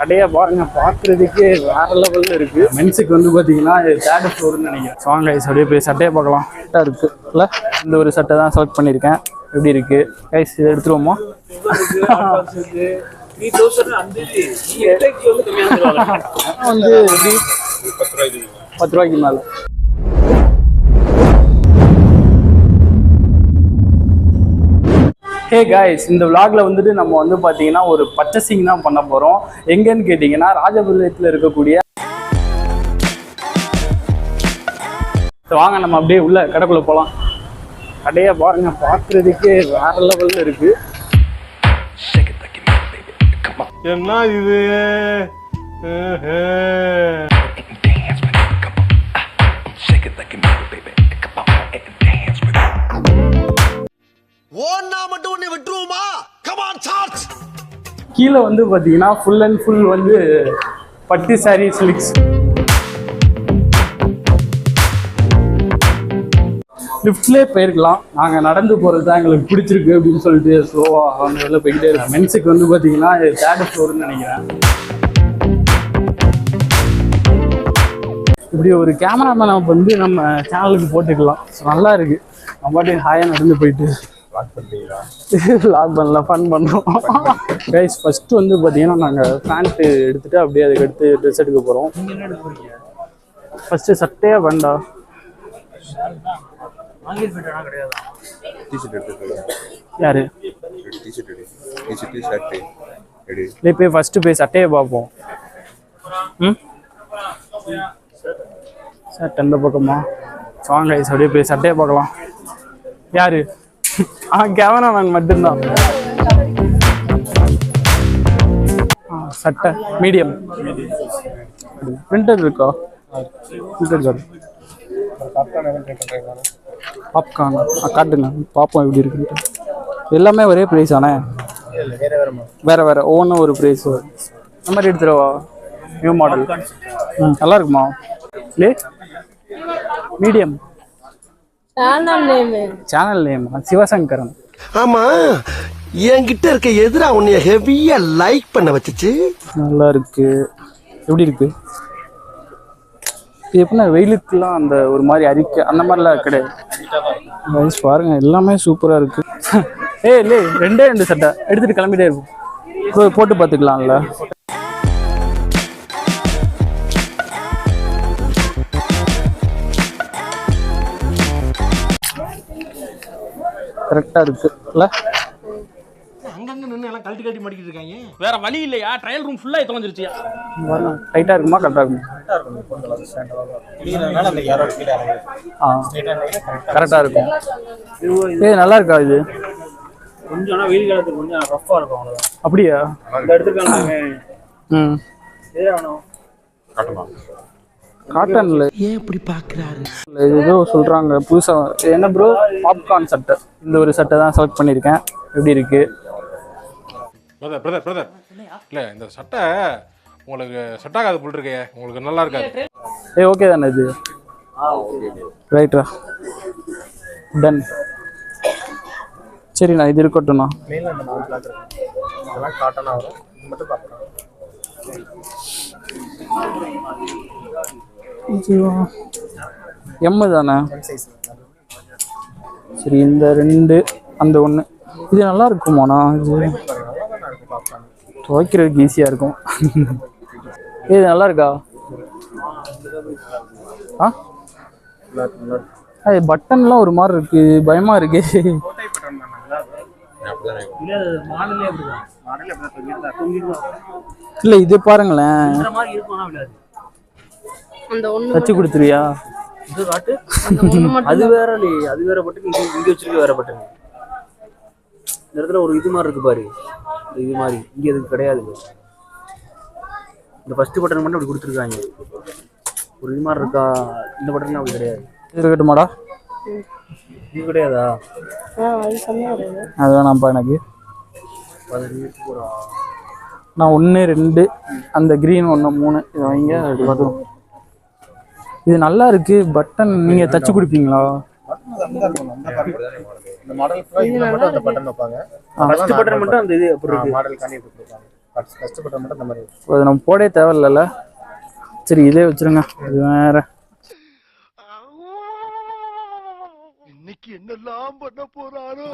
கடையை பாருங்க பார்க்குறதுக்கே வேற லெவலில் இருக்கு. மென்ஸுக்கு வந்து பார்த்தீங்கன்னா தேர்ட் ஃப்ளோர்னு நினைக்கிறேன். வாங்க கைஸ் அப்படியே போய் சட்டையை பார்க்கலாம். கரெக்டாக இருக்கு இல்லை? இந்த ஒரு சட்டை தான் செலக்ட் பண்ணியிருக்கேன். எப்படி இருக்கு? கைஸ் இதை எடுத்துருவோமா? வந்து எப்படி பத்து ரூபாய்க்கு மேலே. ஹே காய்ஸ் இந்த vlogல வந்துட்டு நம்ம வந்து பார்த்தீங்கன்னா ஒரு பர்ச்சேசிங் தான் பண்ண போகிறோம் எங்கன்னு கேட்டிங்கன்னா ராஜபாளையத்தில் இருக்கக்கூடிய வாங்க நம்ம அப்படியே உள்ள கடைக்குள்ள போகலாம் கடையை பாருங்க பார்க்குறதுக்கே வேற லெவலில் இருக்கு. என்ன இது? ஓன்னா மட்டும் உன்னை விட்டுருவோமா? கமான் சார்ஜ் கீழே வந்து பார்த்தீங்கன்னா ஃபுல் அண்ட் ஃபுல் வந்து பட்டு சாரி சிலிக்ஸ் லிஃப்ட்லேயே போயிருக்கலாம். நாங்கள் நடந்து போகிறது தான் எங்களுக்கு பிடிச்சிருக்கு அப்படின்னு சொல்லிட்டு ஸ்லோவாக அந்த வெளில போய்கிட்டே இருக்கோம். மென்ஸுக்கு வந்து பார்த்தீங்கன்னா தேர்ட் ஃப்ளோர்னு நினைக்கிறேன். இப்படி ஒரு கேமராமேனை வந்து நம்ம சேனலுக்கு போட்டுக்கலாம். நல்லா இருக்குது நம்ம பாட்டுக்கு ஹாயாக நடந்து போயிட்டு. லாக் பண்ணல ஃபன் பண்ணுறோம் கைஸ் ஃபர்ஸ்ட் வந்து பார்த்தீங்கன்னா நாங்கள் பேண்ட்டு எடுத்துட்டு அப்படியே அதுக்கு அடுத்து ட்ரெஸ் எடுக்க போகிறோம் ஃபர்ஸ்ட் சட்டையா எடுத்து யாரு? டிஷர்ட் எடு டிஷர்ட் ஷர்ட் எடு இல்லை போய் ஃபர்ஸ்ட் போய் சட்டையை பார்ப்போம். ம்? சட்டை எந்த பக்கமா? வாங்க கைஸ் அப்படியே போய் சட்டையை பார்க்கலாம். யாரு? ஆ கேமராமேன் மட்டும்தான். ஆ, சட்டை. மீடியம். பிரிண்டர் இருக்கா? பிரிண்டர் கார்டு பாப்கார்ன் காட்டுங்க. பார்ப்போம் எப்படி இருக்குன்ட்டு. எல்லாமே ஒரே ப்ரைஸ் ஆனே வேற வேற ஒவ்வொன்றும் ஒரு ப்ரைஸ் இந்த மாதிரி எடுத்துருவா நியூ மாடல் ம் நல்லா இருக்குமா? L. Medium. Channel name channel name Sivasankaran ஆமா என்கிட்ட இருக்க எதிரா உன்னைய ஹெவியா லைக் பண்ண வச்சுச்சு. நல்லா இருக்கு எப்படி இருக்கு? இது எப்படின்னா வெயிலுக்குலாம் அந்த ஒரு மாதிரி அரிக்க அந்த மாதிரிலாம் கிடையாது. Guys, பாருங்க எல்லாமே சூப்பராக இருக்கு. ஏய் இல்லை ரெண்டே ரெண்டு சட்டை எடுத்துட்டு கிளம்பிட்டே இருக்கும். போ- போட்டு பார்த்துக்கலாம்ல. கரெக்டாக இருக்கு. இல்லை? அங்கங்க நின்று எல்லாம் கழட்டி கழட்டி மாட்டிக்கிட்டு இருக்காங்க. வேற வழி இல்லையா? ட்ரையல் ரூம் ஃபுல்லா தொலைஞ்சிருச்சியா? டைட்டாக இருக்குமா? கரெக்டாக இருக்குமா? ஆ கரெக்டாக இருக்கும். ஏய் நல்லா இருக்கா இது? கொஞ்சம் ஆனா வெயில் காலத்துக்கு கொஞ்சம் ரஃபா இருக்கும் அவ்வளவுதான். அப்படியா? இந்த இடத்துக்கு ம். எதே வேணும் காட்டன்ல. ஏன் இப்படி பாக்குறாரு ஏதோ சொல்றாங்க. புதுசா என்ன ப்ரோ பாப்கார்ன் சட்டை. இந்த ஒரு சட்டை தான் செலக்ட் பண்ணியிருக்கேன். எப்படி இருக்கு? பிரதர் பிரதர் பிரதர் இல்ல இந்த சட்டை உங்களுக்கு செட் ஆகாது போல் இருக்கே. உங்களுக்கு நல்லா இருக்காது. ஏய் ஓகே தானே இது? ரைட்டா டன் சரிண்ணா இது இருக்கட்டும்ண்ணா. எம்மு தானே? சரி இந்த ரெண்டு அந்த ஒன்று இது நல்லா இருக்குமாண்ணா? இது துவைக்கிறதுக்கு ஈஸியாக இருக்கும். இது நல்லா இருக்கா? ஆ? அது பட்டன்லாம் ஒரு மாதிரி இருக்கு. பயமா இருக்கு. இல்ல இல்ல இது பாருங்களேன். அந்த ஒண்ணு தச்சு கொடுத்துருவியா? இது காட்டு. அந்த ஒண்ணு மட்டும் அது வேற நீ அது வேற பட்டுக்கு இங்க இங்க வச்சிருக்க வேற பட்டுங்க இந்த இடத்துல ஒரு இது மாதிரி இருக்கு பாரு. இது மாதிரி. இங்க எதுக்கு கிடையாது இந்த ஃபர்ஸ்ட் பட்டன் மட்டும் அப்படி கொடுத்துருக்காங்க. ஒரு இது மாதிரி இருக்கா? இந்த பட்டன் அப்படி கிடையாது. இது இருக்கட்டுமாடா? இது கிடையாதா? ஆ அது வேணாம்ப்பா எனக்கு. நான் ஒன்று ரெண்டு அந்த க்ரீன் ஒன்று மூணு. இது வைங்க வரும் இது நல்லா இருக்கு. பட்டன் நீங்க தச்சு கொடுப்பீங்களா? ஃபர்ஸ்ட் பட்டன் மட்டும் அந்த இது அப்படி இருக்கு. கஷ்டப்பட்ட மட்டும் இந்த மாதிரி. அது நம்ம போடே தேவையில்லல சரி இதே வச்சிருங்க. இது வேற.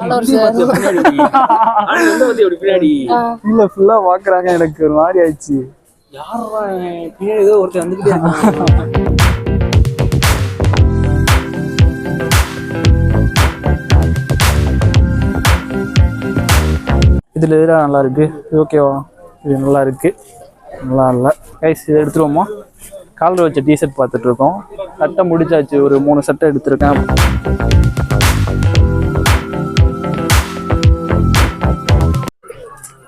ஹலோ சார் பின்னாடி இல்ல ஃபுல்லா பாக்குறாங்க. எனக்கு ஒரு மாதிரி ஆயிடுச்சு. யாரா பின்னாடி ஏதோ ஒருத்தர் வந்துகிட்டே இதுல எதிராக நல்லா இருக்கு? இது ஓகேவா இது நல்லா இருக்கு. நல்லா இல்லை. கைஸ் இதை எடுத்துருவோமா? காலர் வச்ச டிஷர்ட் பார்த்துட்டு இருக்கோம் சட்டை முடிச்சாச்சு. ஒரு மூணு சட்டை எடுத்திருக்கேன்.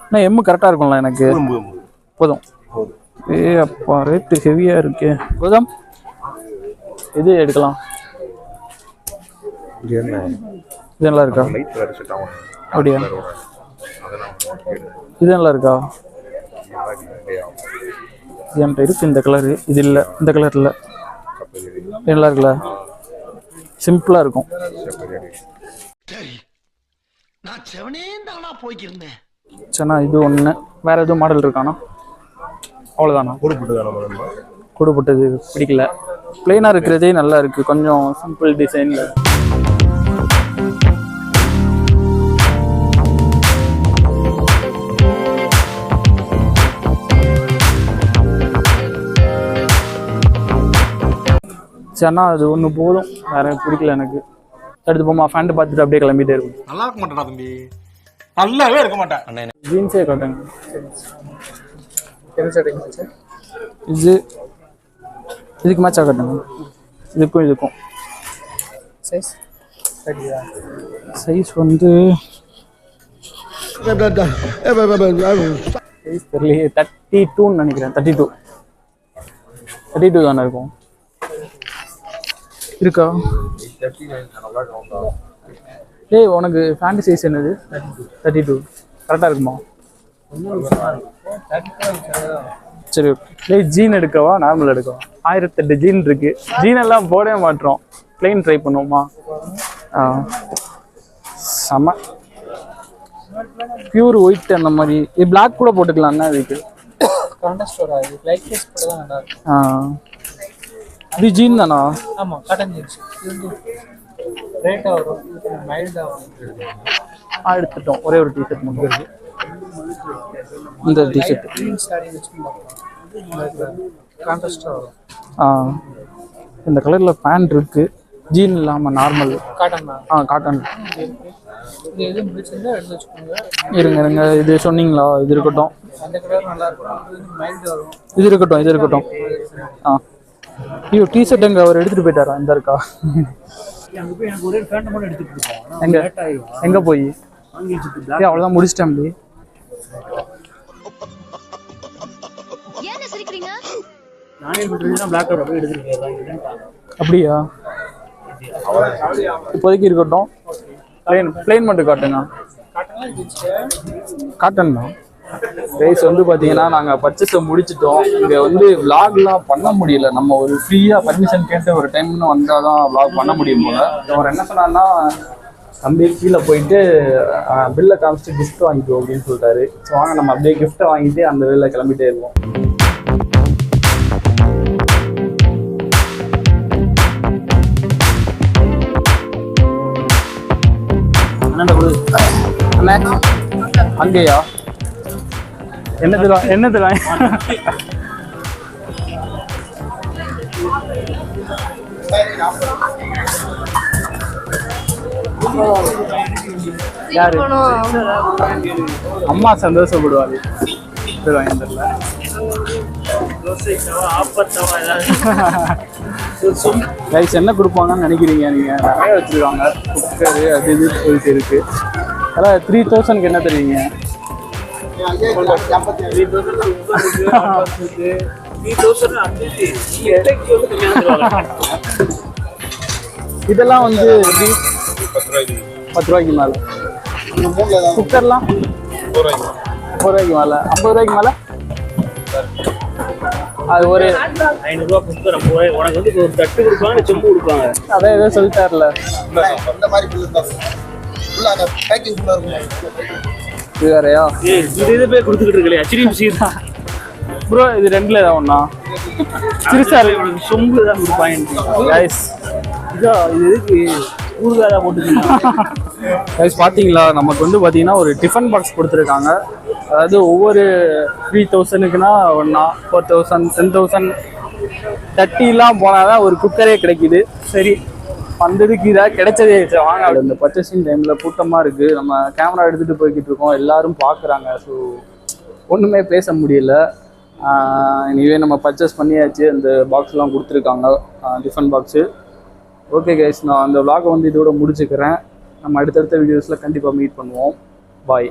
அண்ணா எம்மு கரெக்டாக இருக்கும்ல எனக்கு? போதும் ஏ அப்பா ரேட்டு ஹெவியாக இருக்கே. போதும். இது எடுக்கலாம். இது நல்லா இருக்கா? அப்படியா? இது நல்லா இருக்கா? இது என்கிட்ட இருக்கு இந்த கலரு இது இல்லை இந்த கலர் இல்லை. நல்லா இருக்குல்ல? சிம்பிளாக இருக்கும். நான் செவனே தானா போய்க்கிருந்தேன். சரிண்ணா இது ஒன்று வேற எதுவும் மாடல் இருக்காண்ணா அவ்வளோதாண்ணா கூடுபட்டது பிடிக்கல. பிளெயினாக இருக்கிறதே நல்லா இருக்கு. கொஞ்சம் சிம்பிள் டிசைனில் சரிண்ணா அது ஒன்று போதும். வேற பிடிக்கல எனக்கு. எடுத்து போமா ஃபேண்ட் பார்த்துட்டு அப்படியே கிளம்பிட்டே இருக்கும் நல்லா இருக்க மாட்டேடா தம்பி. நல்லாவே இருக்க மாட்டேன். ஜீன்ஸே காட்டுங்க. என்ன இது இதுக்கு மேட்சாக காட்டுங்க. இதுக்கும் இதுக்கும். சைஸ் சைஸ் வந்து சைஸ் தெரியலையே தேர்ட்டி டூன்னு நினைக்கிறேன். தேர்ட்டி டூ தேர்ட்டி டூ தானே இருக்கும். இருக்கா? டேய் உனக்கு ஃபேண்ட் சைஸ் என்னது? தேர்ட்டி டூ கரெக்டாக இருக்குமா? சரி ஓகே டேய் ஜீன் எடுக்கவா? நார்மல் எடுக்கவா? ஆயிரத்தெட்டு ஜீன் இருக்கு. ஜீன் எல்லாம் போடவே மாட்டோம் ப்ளைன் ட்ரை பண்ணுவோமா? ஆ. செம. பியூர் ஒயிட் அந்த மாதிரி. இது பிளாக் கூட போட்டுக்கலாம்னா இதுக்கு கான்டெஸ்ட் வராது லைட் கேஸ் போட தான் நல்லா இருக்கும். ஆ. இது ஜீன் தானா ஆமாம் காட்டன் ஜீன்ஸ் இது வந்து ரேட்டாக வரும். மைல்டாக வரும் எடுத்துட்டோம். ஒரே ஒரு டிஷர்ட் மட்டும் இருக்கு. இந்த டிஷர்ட் ஜீன்ஸ் சாரி கான்ட்ராஸ்டாக வரும். ஆ இந்த கலரில் பேண்ட் இருக்கு. ஜீன் இல்லாமல் நார்மல் காட்டன் ஆ? காட்டன் இது வச்சுக்கோங்க. இருங்க இருங்க. இது சொன்னீங்களா? இது இருக்கட்டும். அந்த கலர் நல்லா இருக்கும். இது மைல்டு வரும். இது இருக்கட்டும் இது இருக்கட்டும். ஆ. ஐயோ டிஷர்ட் எங்க அவர் எடுத்துட்டு போயிட்டாரா? இந்த இருக்கா? எங்க? எங்க போய்? அவ்வளோதான் முடிச்சிட்டேன் அப்படியே? இப்போதைக்கு இருக்கட்டும். பிளெயின் பிளெயின் மட்டும் காட்டுங்க. காட்டன் தான் ரைஸ் வந்து பார்த்தீங்கன்னா நாங்கள் பர்ச்சேஸை முடிச்சிட்டோம். இங்கே வந்து விளாக்லாம் பண்ண முடியல. நம்ம ஒரு ஃப்ரீயாக பர்மிஷன் கேட்டு ஒரு டைம்னு வந்தால் தான் விளாக் பண்ண முடியும் போல. அவர் என்ன சொன்னார்னா தம்பி கீழே போயிட்டு பில்லை காமிச்சிட்டு கிஃப்ட் வாங்கிக்கோ அப்படின்னு சொல்லிட்டாரு. ஸோ வாங்க நம்ம அப்படியே கிஃப்ட்டை வாங்கிட்டு அந்த வெளில கிளம்பிட்டே இருப்போம். அங்கேயா? என்னதுல என்னதுல யாரு? அம்மா சந்தோஷப்படுவாரு. இது வாங்கி தரல. ரைஸ் என்ன கொடுப்பாங்கன்னு நினைக்கிறீங்க? நீங்க நிறைய வச்சிருக்காங்க. குக்கரு அது இது சொல்லிட்டு இருக்கு. அதான் த்ரீ தௌசண்ட்க்கு என்ன தருவீங்க இதெல்லாம் வந்து பத்து ரூபாய்க்கு மேல. குக்கர்லாம் முப்பது ரூபாய்க்கு மேல. ஐம்பது ரூபாய்க்கு மேல? அது ஒரு ஐநூறுரூவா கொடுத்து நம்ம உனக்கு வந்து ஒரு தட்டு கொடுப்பாங்க செம்பு கொடுப்பாங்க அதான் ஏதோ சொல்லிட்டார்ல இது வேறையா இது இது போய் கொடுத்துக்கிட்டு இருக்கலையா ஹெச்டிஎஃப்சி தான் ப்ரோ இது ரெண்டுல ஏதாவது ஒன்றா சிறுசா இருக்கு சொம்பு தான் கொடுப்பாங்க கைஸ் இதோ இது எதுக்கு? ஊறுகாய் போட்டுக்கலாம் கைஸ் பார்த்தீங்களா நமக்கு வந்து பார்த்தீங்கன்னா ஒரு டிஃபன் பாக்ஸ் கொடுத்துருக்காங்க. அதாவது ஒவ்வொரு த்ரீ தௌசண்ட்க்குனா ஒன்றா ஃபோர் தௌசண்ட் டென் தௌசண்ட் தேர்ட்டிலாம் போனால் தான் ஒரு குக்கரே கிடைக்குது. சரி. வந்ததுக்கு இதாக கிடைச்சதே வாங்க. இந்த பர்ச்சேசிங் டைமில் கூட்டமாக இருக்குது நம்ம கேமரா எடுத்துகிட்டு போய்கிட்டு இருக்கோம். எல்லாரும் பார்க்குறாங்க. ஸோ ஒன்றுமே பேச முடியல. இனிவே நம்ம பர்ச்சேஸ் பண்ணியாச்சு. அந்த பாக்ஸ்லாம் கொடுத்துருக்காங்க. டிஃபன் பாக்ஸு ஓகே கைஸ் நான் அந்த vlog வந்து இதோட முடிச்சுக்கிறேன். நம்ம அடுத்தடுத்த வீடியோஸில் கண்டிப்பாக மீட் பண்ணுவோம். பாய்